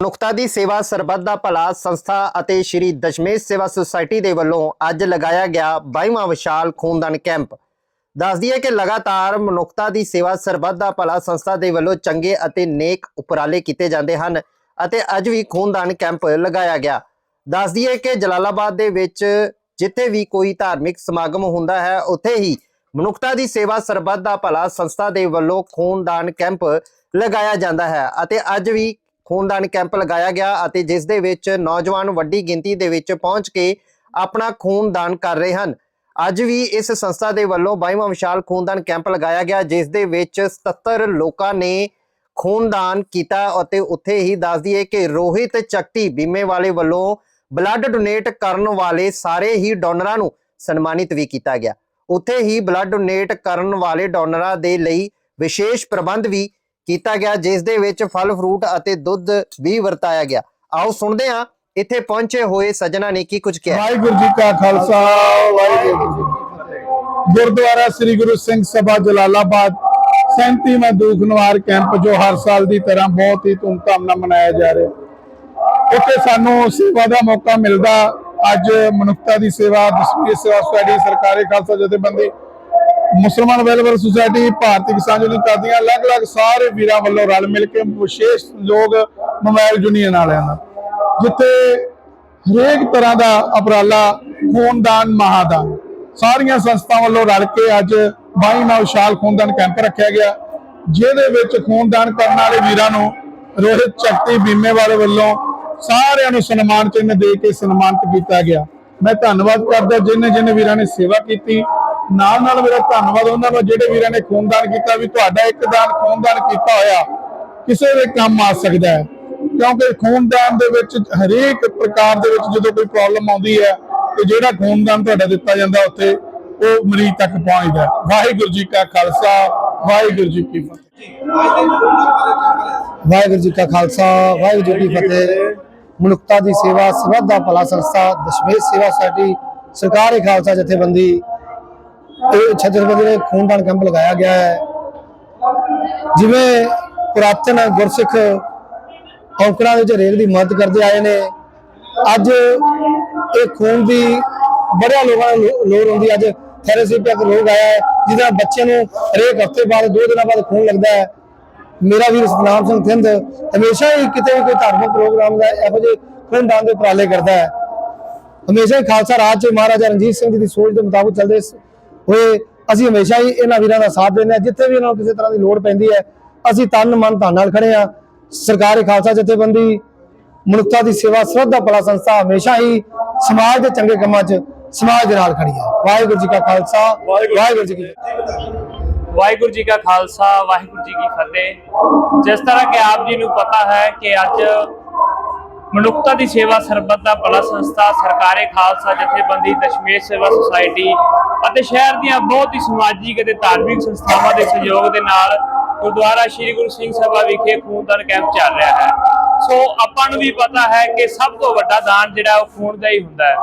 ਮਨੁੱਖਤਾ ਦੀ ਸੇਵਾ ਸਰਬੱਤ ਦਾ ਭਲਾ ਸੰਸਥਾ ਅਤੇ ਸ਼੍ਰੀ ਦਸ਼ਮੇਸ਼ ਸੇਵਾ ਸੁਸਾਇਟੀ ਦੇ ਵੱਲੋਂ ਅੱਜ ਲਗਾਇਆ ਗਿਆ 22ਵਾਂ ਵਿਸ਼ਾਲ ਖੂਨਦਾਨ ਕੈਂਪ। ਦੱਸਦੀ ਹੈ ਕਿ ਲਗਾਤਾਰ ਮਨੁੱਖਤਾ ਦੀ ਸੇਵਾ ਸਰਬੱਤ ਦਾ ਭਲਾ ਸੰਸਥਾ ਦੇ ਵੱਲੋਂ ਚੰਗੇ ਅਤੇ ਨੇਕ ਉਪਰਾਲੇ ਕੀਤੇ ਜਾਂਦੇ ਹਨ ਅਤੇ ਅੱਜ ਵੀ ਖੂਨਦਾਨ ਕੈਂਪ ਲਗਾਇਆ ਗਿਆ। ਦੱਸਦੀ ਹੈ ਕਿ ਜਲਾਲਾਬਾਦ ਦੇ ਵਿੱਚ ਜਿੱਥੇ ਵੀ ਕੋਈ ਧਾਰਮਿਕ ਸਮਾਗਮ ਹੁੰਦਾ ਹੈ, ਉੱਥੇ ਹੀ ਮਨੁੱਖਤਾ ਦੀ ਸੇਵਾ ਸਰਬੱਤ ਦਾ ਭਲਾ ਸੰਸਥਾ ਦੇ ਵੱਲੋਂ ਖੂਨਦਾਨ ਕੈਂਪ ਲਗਾਇਆ ਜਾਂਦਾ ਹੈ ਅਤੇ ਅੱਜ ਵੀ ਖੂਨਦਾਨ ਕੈਂਪ ਲਗਾਇਆ ਗਿਆ ਅਤੇ ਜਿਸ ਦੇ ਵਿੱਚ ਨੌਜਵਾਨ ਵੱਡੀ ਗਿਣਤੀ ਦੇ ਵਿੱਚ ਪਹੁੰਚ ਕੇ ਆਪਣਾ ਖੂਨਦਾਨ ਕਰ ਰਹੇ ਹਨ। ਅੱਜ ਵੀ ਇਸ ਸੰਸਥਾ ਦੇ ਵੱਲੋਂ 22ਵਾਂ ਵਿਸ਼ਾਲ ਖੂਨਦਾਨ ਕੈਂਪ ਲਗਾਇਆ ਗਿਆ, ਜਿਸ ਦੇ ਵਿੱਚ 77 ਲੋਕਾਂ ਨੇ ਖੂਨਦਾਨ ਕੀਤਾ ਅਤੇ ਉੱਥੇ ਹੀ ਦੱਸ ਦਈਏ ਕਿ ਰੋਹਿਤ ਚੱਕਟੀ ਬੀਮੇ ਵਾਲੇ ਵੱਲੋਂ ਬਲੱਡ ਡੋਨੇਟ ਕਰਨ ਵਾਲੇ ਸਾਰੇ ਹੀ ਡੋਨਰਾਂ ਨੂੰ ਸਨਮਾਨਿਤ ਵੀ ਕੀਤਾ ਗਿਆ। ਉੱਥੇ ਹੀ ਬਲੱਡ ਡੋਨੇਟ ਕਰਨ ਵਾਲੇ ਡੋਨਰਾਂ ਦੇ ਲਈ ਵਿਸ਼ੇਸ਼ ਪ੍ਰਬੰਧ ਵੀ ਕੀਤਾ ਗਿਆ ਜਿਸ ਦੇ ਵਿੱਚ ਫਲ ਫਰੂਟ ਅਤੇ ਦੁੱਧ ਵੀ ਵਰਤਾਇਆ ਗਿਆ। ਆਓ ਸੁਣਦੇ ਹਾਂ, ਇੱਥੇ ਪਹੁੰਚੇ ਹੋਏ ਸੱਜਣਾ ਨੇ ਕੀ ਕੁਝ ਕਿਹਾ। ਵਾਹਿਗੁਰੂ ਜੀ ਕਾ ਖਾਲਸਾ, ਵਾਹਿਗੁਰੂ ਜੀ ਗੁਰਦੁਆਰਾ ਸ੍ਰੀ ਗੁਰੂ ਸਿੰਘ ਸਭਾ ਜਲਾਲਾਬਾਦ 37ਵਾਂ ਦੁੱਖ ਕੈਂਪ, ਜੋ ਹਰ ਸਾਲ ਦੀ ਤਰ੍ਹਾਂ ਬਹੁਤ ਹੀ ਧੂਮਧਾਮ ਨਾਲ ਮਨਾਇਆ ਜਾ ਰਿਹਾ ਇੱਥੇ ਸਾਨੂੰ ਸੇਵਾ ਦਾ ਮੌਕਾ ਮਿਲਦਾ। ਅੱਜ ਮਨੁੱਖਤਾ ਦੀ ਸੇਵਾ, ਦਸਵੀਂ ਸੇਵਾ ਸੁਸਾਇਟੀ ਸਰਕਾਰੀ ਖਾਲਸਾ ਜਥੇਬੰਦੀ ਮੁਸਲਮਾਨ ਵੈਲਫੇਅਰ ਸੁਸਾਇਟੀ ਭਾਰਤੀ ਕਿਸਾਨ ਯੂਨੀਅਨ ਕਰਦੀਆਂ ਅਲੱਗ-ਅਲੱਗ ਸਾਰੇ ਵੀਰਾਂ ਵੱਲੋਂ ਰਲ ਮਿਲ ਕੇ ਵਿਸ਼ੇਸ਼ ਲੋਕ ਮੋਬਾਈਲ ਯੂਨੀਅਨ ਵਾਲਿਆਂ ਦਾ ਜਿੱਥੇ ਹਰੇਕ ਤਰ੍ਹਾਂ ਦਾ ਉਪਰਾਲਾ, ਖੂਨਦਾਨ, ਮਹਾਦਾਨ, ਸਾਰੀਆਂ ਸੰਸਥਾਵਾਂ ਵੱਲੋਂ ਰਲ ਕੇ ਅੱਜ 22ਵਾਂ ਵਿਸ਼ਾਲ ਖੂਨਦਾਨ ਕੈਂਪ ਰੱਖਿਆ ਗਿਆ, ਜਿਹਦੇ ਵਿੱਚ ਖੂਨਦਾਨ ਕਰਨ ਵਾਲੇ ਵੀਰਾਂ ਨੂੰ ਰੋਹਿਤ ਚੱਕਤੀ ਬੀਮੇ ਵਾਲੇ ਵੱਲੋਂ ਸਾਰਿਆਂ ਨੂੰ ਸਨਮਾਨ ਚਿੰਨ੍ਹ ਦੇ ਕੇ ਸਨਮਾਨਿਤ ਕੀਤਾ ਗਿਆ। ਮੈਂ ਧੰਨਵਾਦ ਕਰਦਾ ਜਿਨ੍ਹਾਂ ਜਿਨ੍ਹਾਂ ਵੀਰਾਂ ਨੇ ਸੇਵਾ ਕੀਤੀ ਨਾਲ ਨਾਲ ਮੇਰਾ ਧੰਨਵਾਦ ਉਹਨਾਂ ਨੂੰ ਜਿਹੜੇ ਵੀਰਾਂ ਨੇ ਖੂਨਦਾਨ ਕੀਤਾ, ਵੀ ਤੁਹਾਡਾ ਇੱਕ ਦਾਨ ਖੂਨਦਾਨ ਕੀਤਾ ਹੋਇਆ ਕਿਸੇ ਦੇ ਕੰਮ ਆ ਸਕਦਾ ਹੈ। ਕਿਉਂਕਿ ਖੂਨਦਾਨ ਦੇ ਵਿੱਚ ਹਰੇਕ ਪ੍ਰਕਾਰ ਦੇ ਵਿੱਚ ਜਦੋਂ ਕੋਈ ਪ੍ਰੋਬਲਮ ਆਉਂਦੀ ਹੈ, ਤੇ ਜਿਹੜਾ ਖੂਨਦਾਨ ਤੁਹਾਡਾ ਦਿੱਤਾ ਜਾਂਦਾ ਉੱਥੇ, ਉਹ ਮਰੀਜ਼ ਤੱਕ ਪਹੁੰਚਦਾ ਵਾਹਿਗੁਰੂ ਜੀ ਕਾ ਖਾਲਸਾ, ਵਾਹਿਗੁਰੂ ਜੀ ਕੀ ਫਤਿਹ। ਵਾਹਿਗੁਰੂ ਜੀ ਕਾ ਖਾਲਸਾ, ਵਾਹਿਗੁਰੂ ਜੀ ਕੀ ਫਤਿਹ। ਮਨੁੱਖਤਾ ਦੀ ਸੇਵਾ ਸਰਬੱਤ ਦਾ ਭਲਾ ਸੰਸਥਾ ਦਸ਼ਮੇਸ਼ ਸੇਵਾ ਸੁਸਾਇਟੀ, ਸਰਕਾਰੀ ਖਾਲਸਾ ਜਥੇਬੰਦੀ ਇਹ ਜਥੇਬੰਦੀ ਨੇ ਖੂਨਦਾਨ ਕੈਂਪ ਲਗਾਇਆ ਗਿਆ ਹੈ। ਜਿਵੇਂ ਪੁਰਾਤਨ ਗੁਰਸਿੱਖ ਔਕੜਾਂ ਵਿੱਚ ਹਰੇਕ ਦੀ ਮਦਦ ਕਰਦੇ ਆਏ ਨੇ, ਅੱਜ ਇਹ ਖੂਨ ਦੀ ਬੜਿਆ ਲੋਕਾਂ ਨੂੰ ਲੋੜ ਹੁੰਦੀ ਅੱਜ ਥੈਰੇਸੀਪਿਕ ਰੋਗ ਆਇਆ ਹੈ, ਜਿਹਦਾ ਬੱਚੇ ਨੂੰ ਹਰੇਕ ਹਫ਼ਤੇ ਬਾਅਦ, ਦੋ ਦਿਨਾਂ ਬਾਅਦ ਖੂਨ ਲੱਗਦਾ ਹੈ। ਮੇਰਾ ਵੀਰ ਸਤਨਾਮ ਸਿੰਘ ਥਿੰਦ ਹਮੇਸ਼ਾ ਹੀ ਕਿਤੇ ਵੀ ਕੋਈ ਧਾਰਮਿਕ ਪ੍ਰੋਗਰਾਮ ਦਾ ਇਹੋ ਜਿਹੇ ਖੂਨਦਾਨ ਦੇ ਉਪਰਾਲੇ ਕਰਦਾ ਹੈ। ਹਮੇਸ਼ਾ ਹੀ ਖਾਲਸਾ ਰਾਜ ਚ ਮਹਾਰਾਜਾ ਰਣਜੀਤ ਸਿੰਘ ਜੀ ਦੀ ਸੋਚ ਦੇ ਮੁਤਾਬਕ ਚੱਲਦੇ ਹੋਏ ਅਸੀਂ ਹਮੇਸ਼ਾ ਹੀ ਇਹਨਾਂ ਵੀਰਾਂ ਦਾ ਸਾਥ ਦਿੰਦੇ ਹਾਂ। ਜਿੱਥੇ ਵੀ ਇਹਨਾਂ ਨੂੰ ਕਿਸੇ ਤਰ੍ਹਾਂ ਦੀ ਲੋੜ ਪੈਂਦੀ ਹੈ ਅਸੀਂ ਤਨ ਮਨ ਧਨ ਨਾਲ ਖੜੇ ਹਾਂ। ਸਰਕਾਰੀ ਖਾਲਸਾ ਜਥੇਬੰਦੀ ਮਨੁੱਖਤਾ ਦੀ ਸੇਵਾ ਸਰਬੱਤ ਦਾ ਭਲਾ ਸੰਸਥਾ ਹਮੇਸ਼ਾ ਹੀ ਸਮਾਜ ਦੇ ਚੰਗੇ ਕੰਮਾਂ 'ਚ ਸਮਾਜ ਦੇ ਨਾਲ ਖੜੀ ਹੈ। ਵਾਹਿਗੁਰੂ ਜੀ ਕਾ ਖਾਲਸਾ ਵਾਹਿਗੁਰੂ ਜੀ ਕੀ। ਵਾਹਿਗੁਰੂ ਜੀ ਕਾ ਖਾਲਸਾ ਵਾਹਿਗੁਰੂ ਜੀ ਕੀ ਫਤਿਹ। ਜਿਸ ਤਰ੍ਹਾਂ ਕਿ ਆਪ ਜੀ ਨੂੰ ਪਤਾ ਹੈ ਕਿ ਅੱਜ ਮਨੁੱਖਤਾ ਦੀ ਸੇਵਾ ਸਰਬੱਤ ਦਾ ਭਲਾ ਸੰਸਥਾ ਸਰਕਾਰੀ ਖਾਲਸਾ, ਜਥੇਬੰਦੀ, ਦਸ਼ਮੇਸ਼ ਸੇਵਾ ਸੁਸਾਇਟੀ ਅਤੇ ਸ਼ਹਿਰ ਦੀਆਂ ਬਹੁਤ ਹੀ ਸਮਾਜਿਕ ਅਤੇ ਧਾਰਮਿਕ ਸੰਸਥਾਵਾਂ ਦੇ ਸਹਿਯੋਗ ਦੇ ਨਾਲ ਗੁਰਦੁਆਰਾ ਸ੍ਰੀ ਗੁਰੂ ਸਿੰਘ ਸਭਾ ਵਿਖੇ ਖੂਨਦਾਨ ਕੈਂਪ ਚੱਲ ਰਿਹਾ ਹੈ। ਸੋ ਆਪਾਂ ਨੂੰ ਵੀ ਪਤਾ ਹੈ ਕਿ ਸਭ ਤੋਂ ਵੱਡਾ ਦਾਨ ਜਿਹੜਾ ਉਹ ਖੂਨ ਦਾ ਹੀ ਹੁੰਦਾ ਹੈ।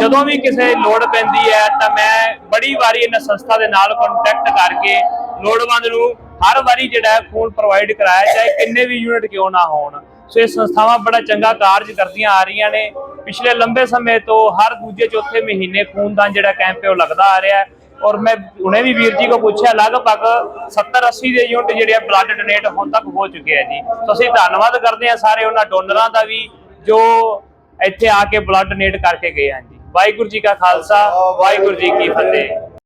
ਜਦੋਂ ਵੀ ਕਿਸੇ ਲੋੜ ਪੈਂਦੀ ਹੈ ਤਾਂ ਮੈਂ ਬੜੀ ਵਾਰੀ ਇਹਨਾਂ ਸੰਸਥਾ ਦੇ ਨਾਲ ਕੰਟੈਕਟ ਕਰਕੇ ਲੋੜਵੰਦ ਨੂੰ ਹਰ ਵਾਰੀ ਜਿਹੜਾ ਖੂਨ ਪ੍ਰੋਵਾਈਡ ਕਰਾਇਆ, ਚਾਹੇ ਕਿੰਨੇ ਵੀ ਯੂਨਿਟ ਕਿਉਂ ਨਾ ਹੋਣ। ਸੋ ਇਹ ਸੰਸਥਾਵਾਂ ਬੜਾ ਚੰਗਾ ਕਾਰਜ ਕਰਦੀਆਂ ਆ ਰਹੀਆਂ ਨੇ। ਪਿਛਲੇ ਲੰਬੇ ਸਮੇਂ ਤੋਂ ਹਰ ਦੂਜੇ ਚੌਥੇ ਮਹੀਨੇ ਖੂਨਦਾਨ ਜਿਹੜਾ ਕੈਂਪ ਹੈ ਉਹ ਲੱਗਦਾ ਆ ਰਿਹਾ ਹੈ। ਔਰ ਮੈਂ ਹੁਣੇ ਵੀ ਵੀਰ ਜੀ ਕੋ ਪੁੱਛਿਆ, ਲਗਭਗ 70 80 ਦੇ ਯੂਨਿਟ ਜਿਹੜੇ ਆ ਬਲੱਡ ਡੋਨੇਟ ਹੁਣ ਤੱਕ ਹੋ ਚੁੱਕੇ ਆ ਜੀ। ਸੋ ਅਸੀਂ ਧੰਨਵਾਦ ਕਰਦੇ ਆ ਸਾਰੇ ਉਹਨਾਂ ਡੋਨਰਾਂ ਦਾ ਵੀ ਜੋ ਇੱਥੇ ਆ ਕੇ ਬਲੱਡ ਡੋਨੇਟ ਕਰਕੇ ਗਏ ਹਨ ਜੀ। ਵਾਹਿਗੁਰੂ ਜੀ ਕਾ ਖਾਲਸਾ, ਵਾਹਿਗੁਰੂ ਜੀ ਕੀ ਫਤਿਹ।